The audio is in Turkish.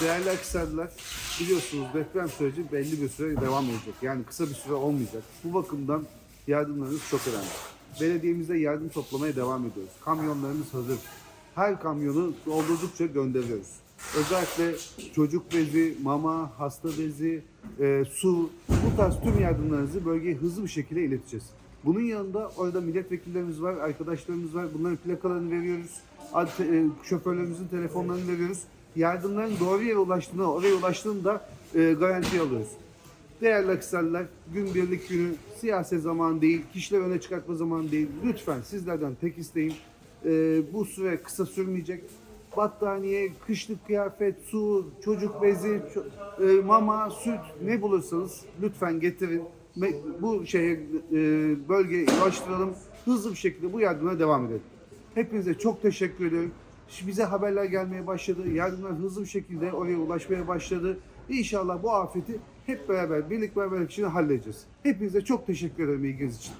Değerli Akhisarlılar, biliyorsunuz deprem süreci belli bir süre devam edecek. Yani kısa bir süre olmayacak. Bu bakımdan yardımlarınız çok önemli. Belediyemizde yardım toplamaya devam ediyoruz. Kamyonlarımız hazır. Her kamyonu doldurdukça gönderiyoruz. Özellikle çocuk bezi, mama, hasta bezi, e, su, bu tarz tüm yardımlarınızı bölgeye hızlı bir şekilde ileteceğiz. Bunun yanında orada milletvekillerimiz var, arkadaşlarımız var. Bunların plakalarını veriyoruz. Ad- e, Şoförlerimizin telefonlarını veriyoruz. Yardımların doğru yere ulaştığını, oraya ulaştığını da e, garanti alıyoruz. Değerli Akhisarlılar, gün birlik günü siyaset zamanı değil, kişiler öne çıkartma zamanı değil. Lütfen sizlerden tek isteğim e, bu süre kısa sürmeyecek. Battaniye, kışlık kıyafet, su, çocuk bezi, ço- e, mama, süt ne bulursanız lütfen getirin. Ve Bu şeye e, bölgeye ulaştıralım. Hızlı bir şekilde bu yardıma devam edelim. Hepinize çok teşekkür ediyorum. Bize haberler gelmeye başladı. Yardımlar hızlı bir şekilde oraya ulaşmaya başladı. İnşallah bu afeti hep beraber, birlik beraberlik içinde halledeceğiz. Hepinize çok teşekkür ederim ilginiz için.